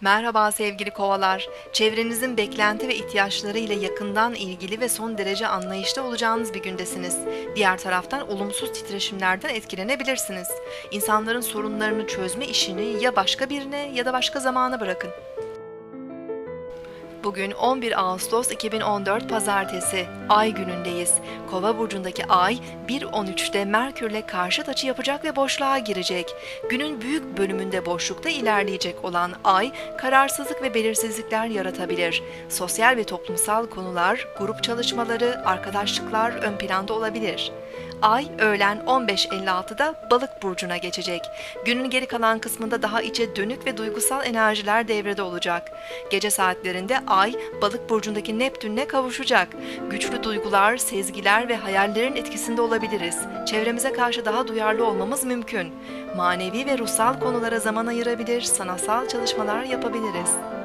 Merhaba sevgili kovalar. Çevrenizin beklenti ve ihtiyaçları ile yakından ilgili ve son derece anlayışlı olacağınız bir gündesiniz. Diğer taraftan olumsuz titreşimlerden etkilenebilirsiniz. İnsanların sorunlarını çözme işini ya başka birine ya da başka zamana bırakın. Bugün 11 Ağustos 2014 Pazartesi, Ay günündeyiz. Kova burcundaki Ay 1.13'te Merkürle karşıt açı yapacak ve boşluğa girecek. Günün büyük bölümünde boşlukta ilerleyecek olan Ay, kararsızlık ve belirsizlikler yaratabilir. Sosyal ve toplumsal konular, grup çalışmaları, arkadaşlıklar ön planda olabilir. Ay öğlen 15.56'da Balık burcuna geçecek. Günün geri kalan kısmında daha içe dönük ve duygusal enerjiler devrede olacak. Gece saatlerinde Ay Balık burcundaki Neptün'le kavuşacak. Güçlü duygular, sezgiler ve hayallerin etkisinde olabiliriz. Çevremize karşı daha duyarlı olmamız mümkün. Manevi ve ruhsal konulara zaman ayırabilir, sanatsal çalışmalar yapabiliriz.